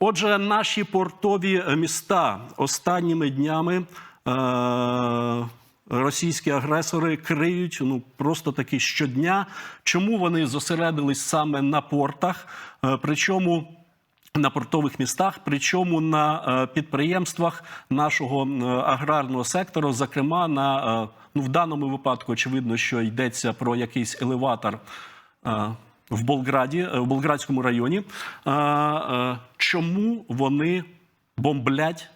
Отже, наші портові міста останніми днями. Е- Російські агресори криють ну просто таки щодня. Чому вони зосередились саме на портах? Е, Причому на портових містах, причому на е, підприємствах нашого е, аграрного сектору, зокрема на е, ну в даному випадку, очевидно, що йдеться про якийсь елеватор. В Болграді, е, в Болградському районі. Е, Чому вони бомблять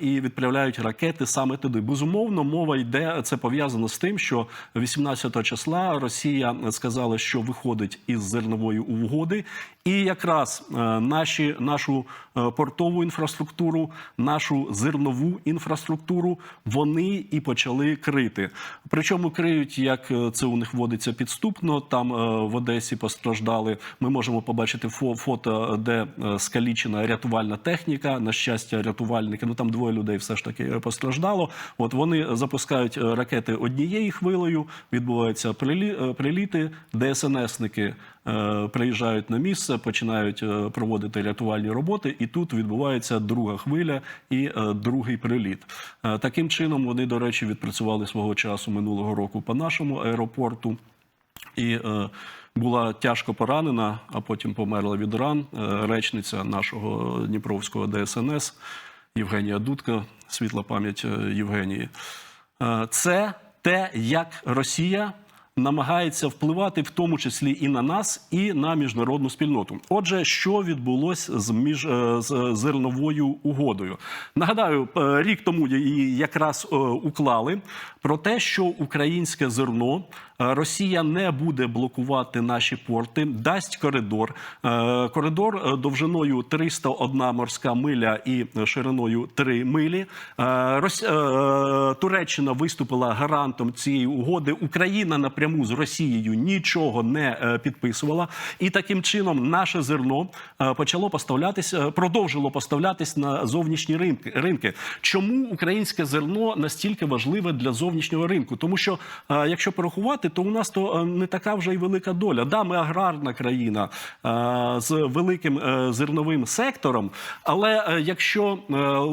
і відправляють ракети саме туди. Безумовно, мова йде. Це пов'язано з тим, що 18 числа Росія сказала, що виходить із зернової угоди, і якраз е, наші нашу е, портову інфраструктуру, нашу зернову інфраструктуру вони і почали крити. Причому криють, як е, це у них водиться підступно. Там е, в Одесі постраждали. Ми можемо побачити фо- фото, де е, скалічена рятувальна техніка. На щастя, рятувальники. Ну там двоє людей все ж таки е, постраждало. От вони запускають е, ракети однією хвилею. Відбуваються е, приліти. ДСНСники приїжджають на місце, починають проводити рятувальні роботи, і тут відбувається друга хвиля і другий приліт. Таким чином вони, до речі, відпрацювали свого часу минулого року по нашому аеропорту. І була тяжко поранена, а потім померла від ран речниця нашого Дніпровського ДСНС Євгенія Дудка, світла пам'ять е, Євгенії. Е, це те, як Росія намагається впливати, в тому числі і на нас, і на міжнародну спільноту. Отже, що відбулося з між е, з зерновою угодою? Нагадаю, рік тому її якраз уклали про те, що українське зерно Росія не буде блокувати наші порти, дасть коридор. Е, Коридор е, довжиною 301 морська миля і шириною 3 милі. Е, е, Туреччина виступила гарантом цієї угоди. Україна напряму з Росією нічого не е, підписувала, і таким чином наше зерно е, почало поставлятися, продовжило поставлятись на зовнішні ринки. Чому українське зерно настільки важливе для зовнішнього ринку? Тому що е, якщо порахувати, то у нас то е, не така вже й велика доля. Да, ми аграрна країна е, з великим е, зерновим сектором, але якщо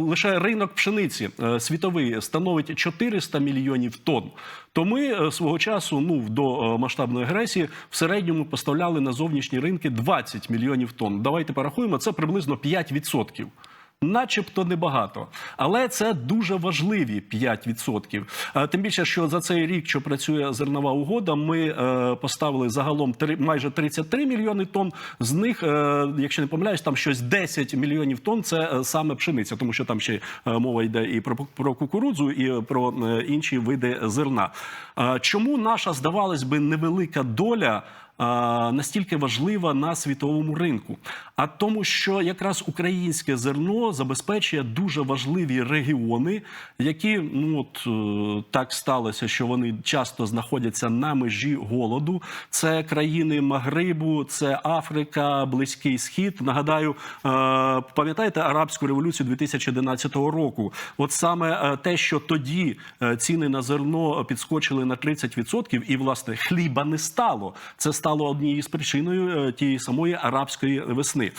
лише ринок пшениці світовий становить 400 мільйонів тонн, то ми свого часу, ну до масштабної агресії, в середньому поставляли на зовнішні ринки 20 мільйонів тонн. Давайте порахуємо, це приблизно 5%. Начебто небагато, але це дуже важливі 5%. Е, Тим більше, що за цей рік, що працює зернова угода, ми е, поставили загалом майже 33 мільйони тонн. З них, е, якщо не помиляюсь, там щось 10 мільйонів тонн це саме пшениця, тому що там ще мова йде і про, про кукурудзу, і про інші види зерна. Чому наша, здавалось би, невелика доля? Настільки важлива на світовому ринку, а тому, що якраз українське зерно забезпечує дуже важливі регіони, які ну от е, так сталося, що вони часто знаходяться на межі голоду. Це країни Магрибу, це Африка, Близький Схід. Нагадаю, е, пам'ятаєте арабську революцію 2011 року? От саме е, те, що тоді ціни на зерно підскочили на 30%, і власне хліба не стало. Це стало однією з причиною е, тієї самої арабської весни.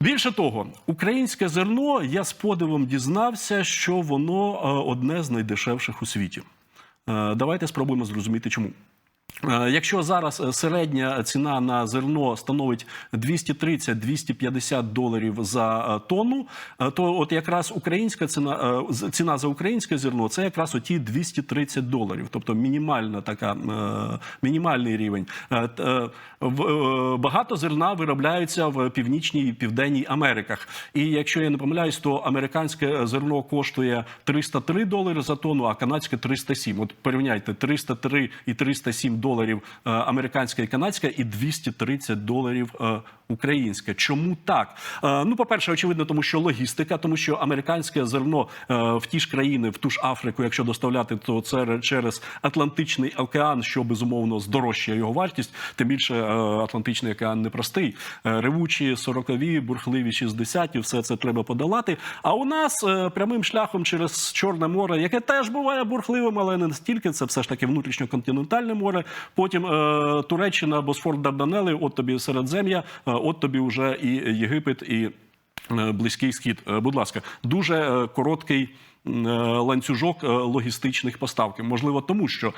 Більше того, українське зерно я з подивом дізнався, що воно е, одне з найдешевших у світі. Е, Давайте спробуємо зрозуміти, чому. Е, Якщо зараз е, середня ціна на зерно становить 230-250 доларів за е, тонну, то от якраз українська ціна ціна за українське зерно це якраз оті 230 доларів, тобто мінімальна така мінімальний рівень. Багато зерна виробляється в північній і південній Америках. І якщо я не помиляюсь, то американське зерно коштує 303 долари за тонну, а канадське 307. От порівняйте 303 і 307 доларів е, американське і канадське, і 230 доларів е, українське. Чому так? Е, Ну, по-перше, очевидно, тому що логістика, тому що американське зерно в ті ж країни, в ту ж Африку, якщо доставляти, то це через Атлантичний океан, що безумовно здорожчує його вартість. Тим більше Атлантичний океан непростий. Ревучі 40-ві, бурхливі 60-ті, все це треба подолати. А у нас прямим шляхом через Чорне море, яке теж буває бурхливим, але не настільки. Це все ж таки внутрішньоконтинентальне море. Потім е, Туреччина, Босфор, Дарданели, от тобі Середзем'я, е, от тобі вже і Єгипет, і е, Близький схід. Е, Будь ласка, дуже короткий. Ланцюжок логістичних поставки, можливо, тому що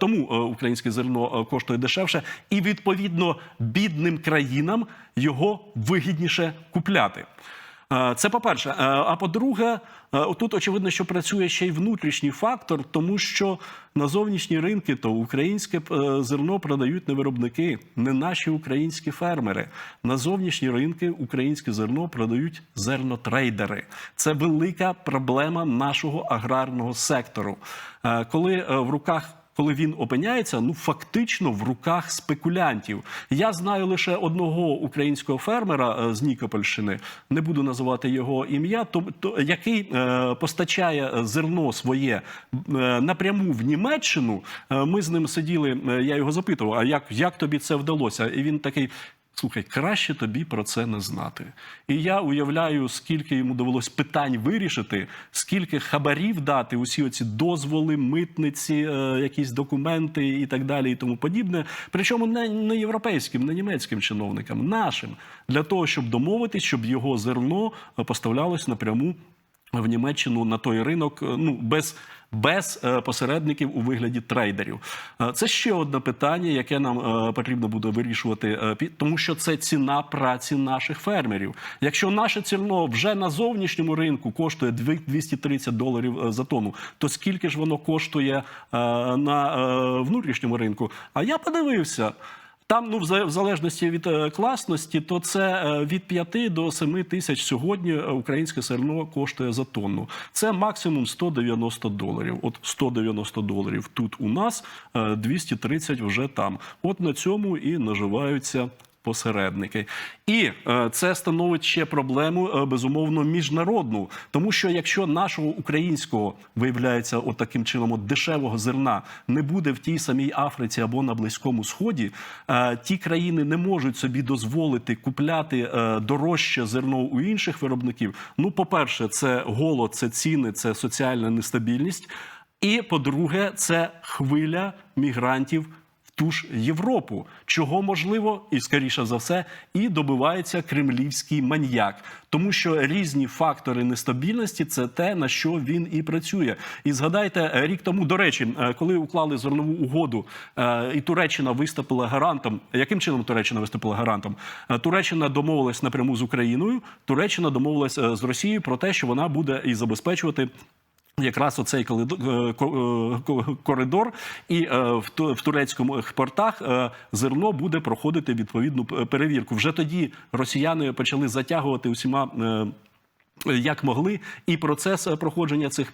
тому українське зерно коштує дешевше, і відповідно бідним країнам його вигідніше купляти. Е, Це по-перше. Е, А по-друге, е, тут очевидно, що працює ще й внутрішній фактор, тому що на зовнішні ринки то українське зерно продають не виробники, не наші українські фермери. На зовнішні ринки українське зерно продають зернотрейдери. Це велика проблема нашого аграрного сектору. Коли в руках коли він опиняється, ну фактично в руках спекулянтів. Я знаю лише одного українського фермера е, з Нікопольщини, не буду називати його ім'я, то, то який е, постачає зерно своє е, напряму в Німеччину. Е, ми з ним сиділи. е, Я його запитував: а як, як тобі це вдалося? І він такий. Слухай, краще тобі про це не знати. І я уявляю, скільки йому довелось питань вирішити, скільки хабарів дати, усі оці дозволи, митниці, е, якісь документи і так далі, і тому подібне. Причому не, не європейським, не німецьким чиновникам, нашим, для того, щоб домовитись, щоб його зерно е, поставлялось напряму в Німеччину на той ринок, е, ну без, без е, посередників у вигляді трейдерів. Е, Це ще одне питання, яке нам потрібно буде вирішувати, тому що це ціна праці наших фермерів. Якщо наше зерно вже на зовнішньому ринку коштує дві- 230 доларів за тонну, то скільки ж воно коштує на внутрішньому ринку? А я подивився. Там, ну, в залежності від е, класності, то це е, від 5 до 7 тисяч сьогодні е, українське зерно коштує за тонну. Це максимум 190 доларів. От 190 доларів тут у нас, е, 230 вже там. От на цьому і наживаються посередники. І е, це становить ще проблему е, безумовно міжнародну, тому що якщо нашого українського виявляється от таким чином от дешевого зерна не буде в тій самій Африці або на Близькому Сході, е, ті країни не можуть собі дозволити купляти е, дорожче зерно у інших виробників. Ну, по-перше, це голод, це ціни, це соціальна нестабільність. І по-друге, це хвиля мігрантів ту ж Європу, чого можливо, і скоріше за все, і добивається кремлівський маньяк, тому що різні фактори нестабільності це те, на що він і працює. І згадайте, е, рік тому, до речі, е, коли уклали зернову угоду, е, і Туреччина виступила гарантом. Яким чином Туреччина виступила гарантом? Туреччина домовилась напряму з Україною. Туреччина домовилась з Росією про те, що вона буде і забезпечувати. Якраз оцей е, е, ко- коридор, і е, в турецькому портах зерно буде проходити відповідну перевірку. Вже тоді росіяни почали затягувати усіма. Як могли, і процес проходження цих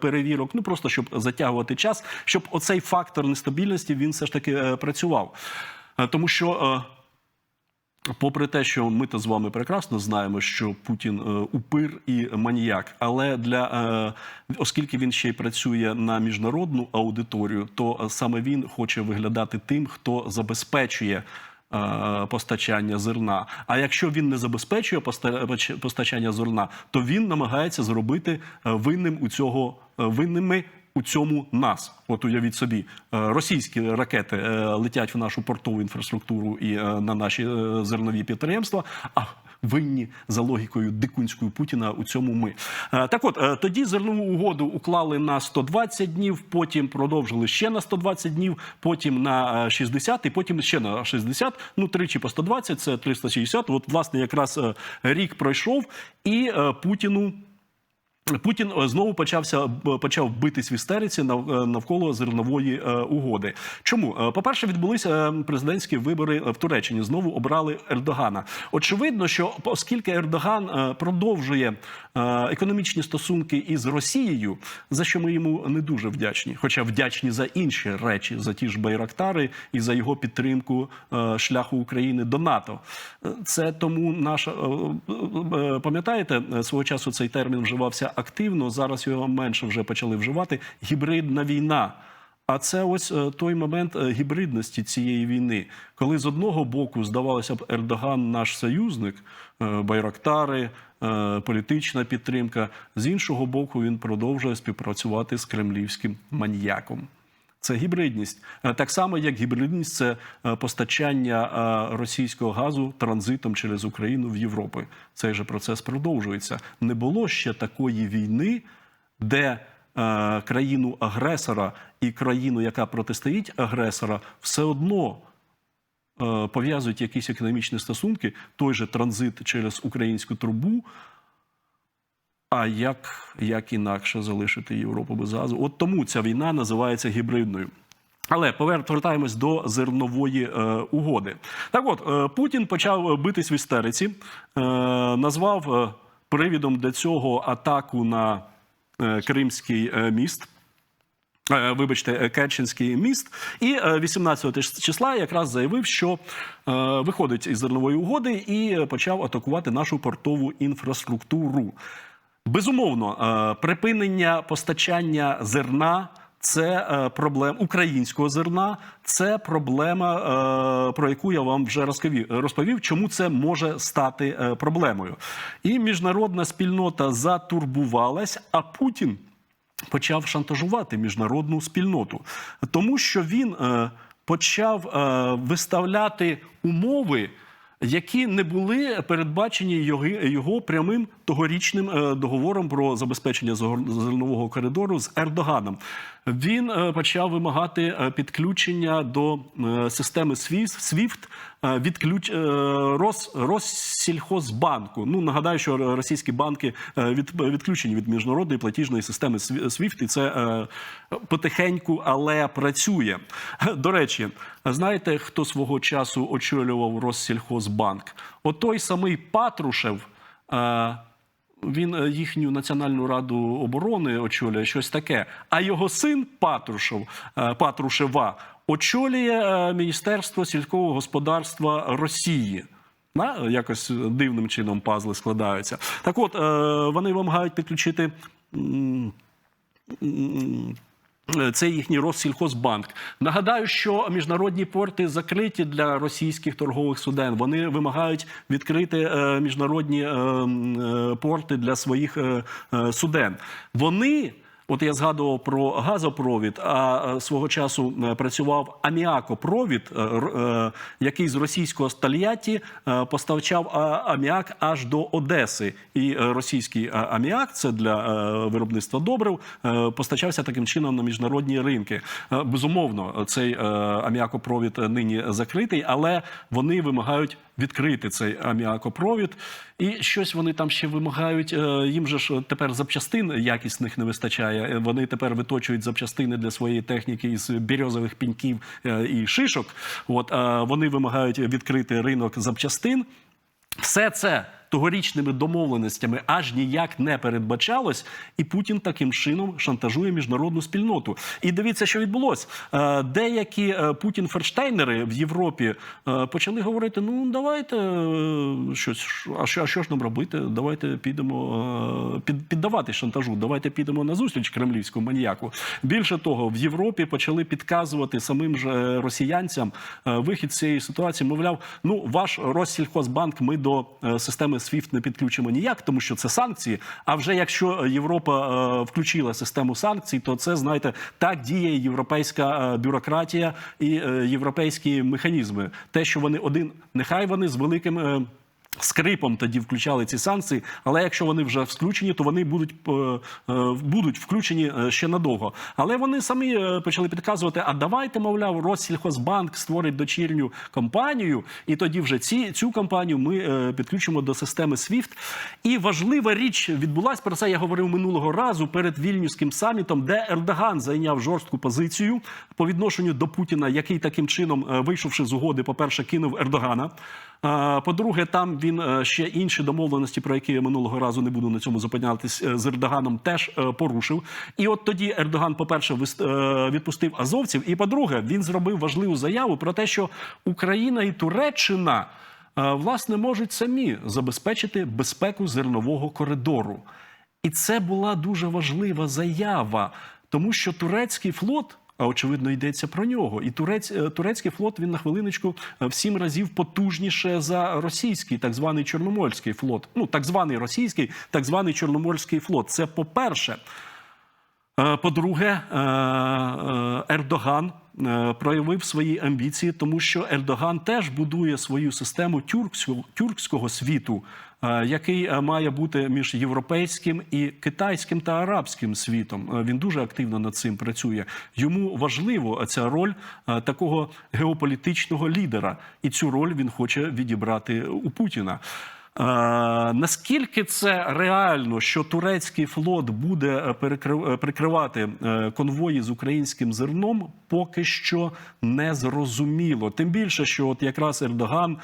перевірок, ну просто щоб затягувати час, щоб оцей фактор нестабільності він все ж таки працював. Тому що Попри те, що ми то з вами прекрасно знаємо, що Путін е, упир і маніяк, але для е, оскільки він ще й працює на міжнародну аудиторію, то е, саме він хоче виглядати тим, хто забезпечує. Постачання зерна. А якщо він не забезпечує поста- постачання зерна, то він намагається зробити винним у цього винними у цьому нас. От уявіть собі, е, російські ракети е, летять в нашу портову інфраструктуру і е, на наші зернові підприємства. А винні за логікою дикунською Путіна у цьому ми. Так от тоді зернову угоду уклали на 120 днів, потім продовжили ще на 120 днів, потім на е, 60 і потім ще на 60, ну тричі по 120, це 360. От власне якраз рік пройшов, і Путіну. Путін е, знову почався почав битись в істериці е, навколо зернової е, угоди. Чому Е, по-перше, відбулися е, президентські вибори в Туреччині. Знову обрали Ердогана. Очевидно, що оскільки Ердоган е, продовжує е, економічні стосунки із Росією, за що ми йому не дуже вдячні, хоча вдячні за інші речі, за ті ж Байрактари і за його підтримку е, шляху України до НАТО. Е, Це тому наша е, е, е, пам'ятаєте, е, свого часу цей термін вживався активно. Зараз його менше вже почали вживати. Гібридна війна. А це ось е, той момент е, гібридності цієї війни, коли з одного боку здавалося б Ердоган наш союзник, е, байрактари, політична підтримка. З іншого боку, він продовжує співпрацювати з кремлівським маньяком. Це гібридність, Е, так само як гібридність це е, постачання е, російського газу транзитом через Україну в Європу. Цей же процес продовжується. Не було ще такої війни, де країну агресора і країну, яка протистоїть агресора, все одно пов'язують якісь економічні стосунки, той же транзит через українську трубу. А як, як інакше залишити Європу без газу? От тому ця війна називається гібридною. Але повер- повертаємось до зернової е, угоди. Так от, е, Путін почав битись в істериці, е, назвав е, привідом для цього атаку на е, Кримський е, міст. Е, Вибачте, е, Керченський міст, і е, 18 тиш- числа якраз заявив, що е, виходить із зернової угоди і е, почав атакувати нашу портову інфраструктуру. Безумовно, е, припинення постачання зерна. Це е, проблема українського зерна, це проблема, про яку я вам вже розповів, розповів, чому це може стати е, проблемою. І міжнародна спільнота затурбувалась, а Путін почав шантажувати міжнародну спільноту, тому що він почав виставляти умови. Які не були передбачені його, його прямим тогорічним е, договором про забезпечення зернового коридору з Ердоганом. Він е, почав вимагати е, підключення до е, системи SWIFT, відключ Рос, Россільхозбанку. Ну нагадаю, що російські банки від, відключені від міжнародної платіжної системи SWIFT, і це потихеньку, але працює. До речі, знаєте, хто свого часу очолював Россільхозбанк? От самий Патрушев. Він е, їхню національну раду оборони очолює щось таке. А його син Патрушев, е, Патрушева очолює е, Міністерство сільського господарства Росії. На, якось дивним чином пазли складаються. Так от, вони вимагають підключити. М, це їхній Россільхозбанк. Нагадаю, що міжнародні порти закриті для російських торгових суден. Вони вимагають відкрити е, міжнародні е, м, е, порти для своїх е, е, суден. Вони. От я згадував про газопровід, а е, свого часу е, працював аміакопровід, е, який з російського стальяті е, поставчав аміак аж до Одеси. І російський аміак, це для виробництва добрив, постачався таким чином на міжнародні ринки. Безумовно, цей аміакопровід нині закритий, але вони вимагають відкрити цей аміакопровід. І щось вони там ще вимагають. е, Їм же ж тепер запчастин якісних не вистачає. Е, Вони тепер виточують запчастини для своєї техніки із бірьозових піньків е, і шишок. От вони вимагають відкрити ринок запчастин. Все це тогорічними домовленостями аж ніяк не передбачалось, і Путін таким чином шантажує міжнародну спільноту. І дивіться, що відбулось. Е, Деякі е, Путін-ферштейнери в Європі е, почали говорити: ну давайте щось, а що, а що ж нам робити? Давайте підемо під, піддавати шантажу. Давайте підемо на зустріч кремлівському маніяку. Більше того, в Європі почали підказувати самим же росіянцям вихід з цієї ситуації. Мовляв, ну ваш Россільхозбанк ми до системи SWIFT не підключимо ніяк, тому що це санкції. А вже якщо Європа е, включила систему санкцій, то це знаєте, так діє європейська е, бюрократія і е, європейські механізми. Те, що вони один, нехай вони з великим. Скрипом тоді включали ці санкції, але якщо вони вже включені, то вони будуть е, е, будуть включені е, ще надовго. Але вони самі почали підказувати: а давайте, мовляв, Россільхозбанк створить дочірню компанію, і тоді вже ці цю компанію ми підключимо до системи SWIFT. І важлива річ відбулась про це. Я говорив минулого разу перед вільнюським самітом, де Ердоган зайняв жорстку позицію по відношенню до Путіна, який таким чином, вийшовши з угоди, по перше, кинув Ердогана. По-друге, там він е, ще інші домовленості, про які я минулого разу не буду на цьому зупинятись е, з Ердоганом, теж е, порушив. І от тоді Ердоган, по-перше, е, відпустив азовців. І по-друге, він зробив важливу заяву про те, що Україна і Туреччина власне можуть самі забезпечити безпеку зернового коридору. І це була дуже важлива заява, тому що турецький флот. А очевидно йдеться про нього. І турець, е, турецький флот він на хвилиночку е, в сім разів потужніше за російський, так званий Чорноморський флот. Ну так званий російський, так званий Чорноморський флот. Це по-перше. Е, По-друге, е, е, Ердоган проявив свої амбіції, тому що Ердоган теж будує свою систему тюркського, тюркського світу, е, який е, має бути між європейським і китайським та арабським світом. Е, Він дуже активно над цим працює. Йому важливо ця роль е, такого геополітичного лідера, і цю роль він хоче відібрати у Путіна. Е, наскільки це реально, що турецький флот буде е, е, прикривати конвої з українським зерном, поки що не зрозуміло. Тим більше, що от якраз Ердоган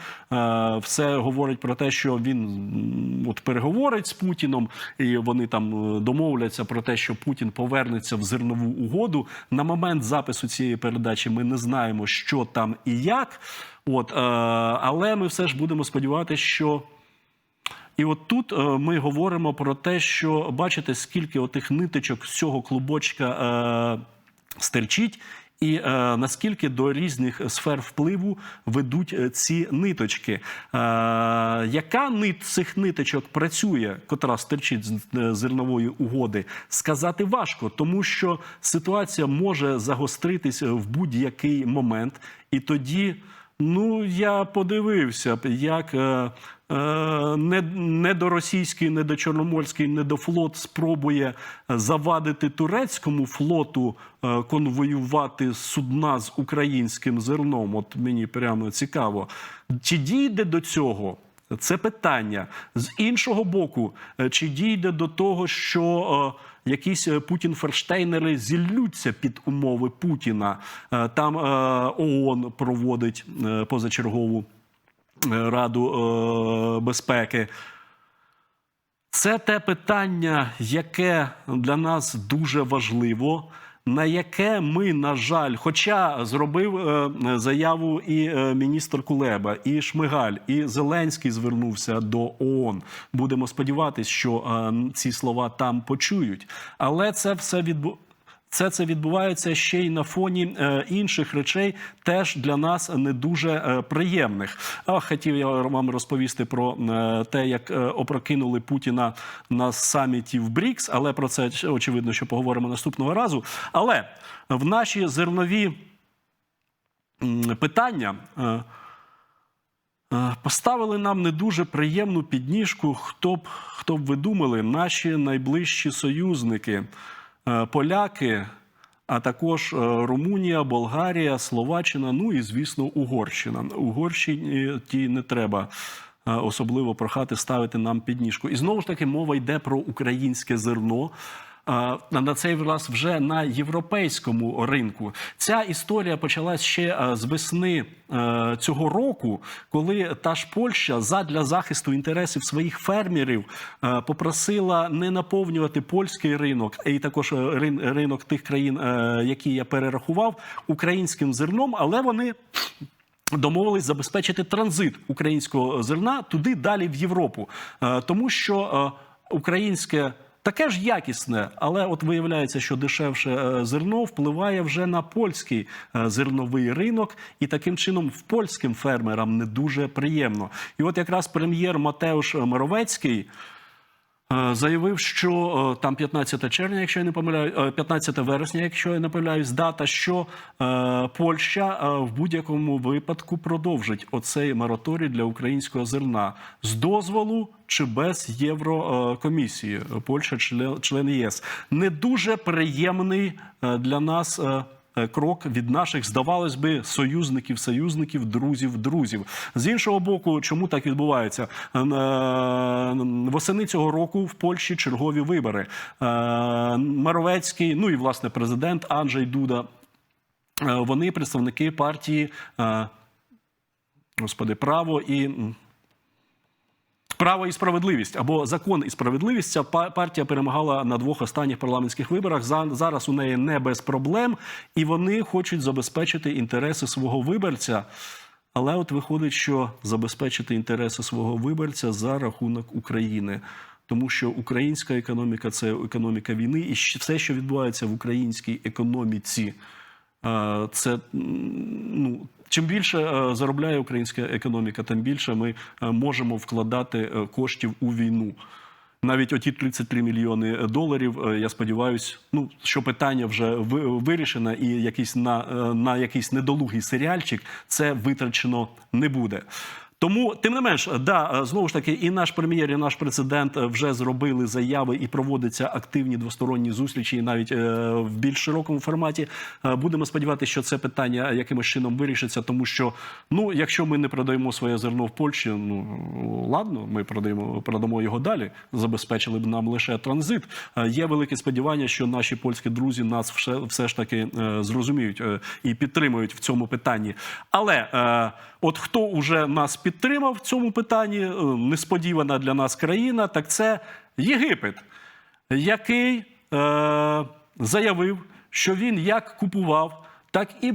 все говорить про те, що він от переговорить з Путіном, і вони там домовляться про те, що Путін повернеться в зернову угоду. На момент запису цієї передачі ми не знаємо, що там і як. От, але ми все ж будемо сподіватися, що. І от тут е, ми говоримо про те, що бачите, скільки отих ниточок з цього клубочка е, стерчить, і е, наскільки до різних сфер впливу ведуть ці ниточки. Яка нит цих ниточок працює, котра стерчить з зернової угоди, сказати важко, тому що ситуація може загостритись в будь-який момент, і тоді. Ну, я подивився, як не, не до російський, не до чорноморський, не до флот спробує завадити турецькому флоту е, конвоювати судна з українським зерном. От мені прямо цікаво, чи дійде до цього? Це питання з іншого боку, е, чи дійде до того, що е, якісь е, Путін-ферштейнери зіллються під умови Путіна? Е, Там е, ООН проводить е, позачергову е, раду е, безпеки. Це те питання, яке для нас дуже важливо, на яке ми, на жаль, хоча зробив е, заяву і е, міністр Кулеба, і Шмигаль, і Зеленський звернувся до ООН. Будемо сподіватися, що е, ці слова там почують. Але це все відбу... Це це відбувається ще й на фоні е, інших речей, теж для нас не дуже е, приємних. А хотів я вам розповісти про е, те, як е, опрокинули Путіна на саміті в БРІКС, але про це очевидно, що поговоримо наступного разу. Але в наші зернові питання. е, Е, Поставили нам не дуже приємну підніжку. Хто б хто б ви думали, наші найближчі союзники, поляки, а також е, Румунія, Болгарія, Словаччина, ну і звісно, Угорщина. Угорщині ті не треба. е, Особливо прохати ставити нам підніжку. І знову ж таки мова йде про українське зерно. На цей раз вже на європейському ринку. Ця історія почалась ще е, з весни е, цього року, коли та ж Польща задля захисту інтересів своїх фермерів е, попросила не наповнювати польський ринок, і також ринок тих країн, які я перерахував, українським зерном, але вони. Домовились забезпечити транзит українського зерна туди далі в Європу, тому що українське таке ж якісне, але от виявляється, що дешевше е, зерно впливає вже на польський е, зерновий ринок, і таким чином в польським фермерам не дуже приємно. І от якраз прем'єр Матеуш Моровецький. Е, Заявив, що е, там 15 червня, якщо я не помиляю, е, 15 вересня, якщо я не помиляюсь, дата, що е, Польща е, в будь-якому випадку продовжить оцей мораторій для українського зерна з дозволу чи без Єврокомісії. Польща член, член ЄС. Не дуже приємний е, для нас. Е, Крок від наших, здавалось би, союзників, союзників, друзів, друзів. З іншого боку, чому так відбувається? Е, е, Восени цього року в Польщі чергові вибори. Маровецький, ну і власне президент Анджей Дуда. Вони представники партії Господи, право і. Право і справедливість або закон і справедливість. Ця партія перемагала на двох останніх парламентських виборах. Зараз у неї не без проблем, і вони хочуть забезпечити інтереси свого виборця. Але от виходить, що забезпечити інтереси свого виборця за рахунок України. Тому що українська економіка це економіка війни, і все, що відбувається в українській економіці, е, це ну. Чим більше е, заробляє українська економіка, тим більше ми е, можемо вкладати е, коштів у війну. навіть оті 33 мільйони доларів. Я сподіваюся, ну що питання вже вирішено, і якийсь на, на якийсь недолугий серіальчик це витрачено не буде. Тому, тим не менш, да, е, знову ж таки, і наш прем'єр, і наш президент е, вже зробили заяви і проводяться активні двосторонні зустрічі, і навіть е, в більш широкому форматі. Будемо сподіватися, що це питання якимось чином вирішиться, тому що ну, якщо ми не продаємо своє зерно в Польщі, ну ладно, ми продаємо продамо його далі. Забезпечили б нам лише транзит. Є велике сподівання, що наші польські друзі нас все, все ж таки зрозуміють і підтримують в цьому питанні. Але от хто уже нас підтримав в цьому питанні, е, несподівана для нас країна, так це Єгипет, який е, заявив, що він як купував. Так і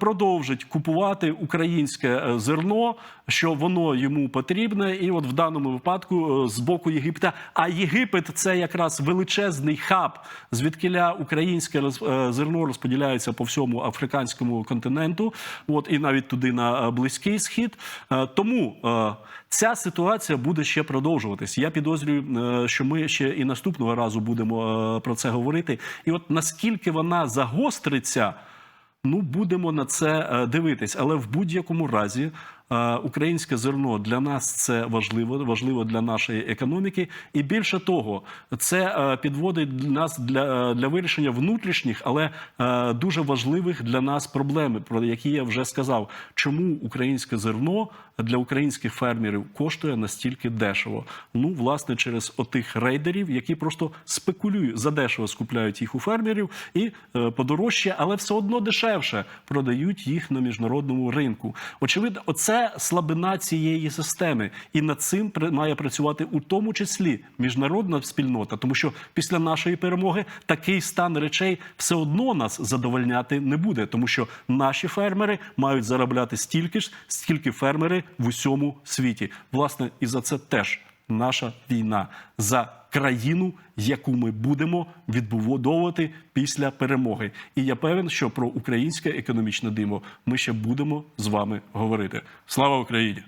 продовжить купувати українське е, зерно, що воно йому потрібне, і от в даному випадку е, з боку Єгипта. А Єгипет це якраз величезний хаб, звідкиля українське е, зерно розподіляється по всьому африканському континенту, от і навіть туди на е, близький схід. Е, Тому е, ця ситуація буде ще продовжуватись. Я підозрюю, е, що ми ще і наступного разу будемо е, про це говорити. І от наскільки вона загостриться. Ну, будемо на це е, дивитись, але в будь-якому разі е, українське зерно для нас це важливо, важливо для нашої економіки. І більше того, це е, підводить нас для, для вирішення внутрішніх, але дуже важливих для нас проблем, про які я вже сказав. Чому українське зерно для українських фермерів коштує настільки дешево? Ну, власне, через отих рейдерів, які просто спекулюють задешево скупляють їх у фермерів і е, подорожче, але все одно дешевше продають їх на міжнародному ринку. Очевидно, оце слабина цієї системи, і над цим має працювати у тому числі міжнародна спільнота, тому що після нашої перемоги такий стан речей все одно нас задовольняти не буде, тому що наші фермери мають заробляти стільки ж, скільки фермери в усьому світі. Власне, і за це теж наша війна за країну, яку ми будемо відбудовувати після перемоги. І я певен, що про українське економічне диво ми ще будемо з вами говорити. Слава Україні!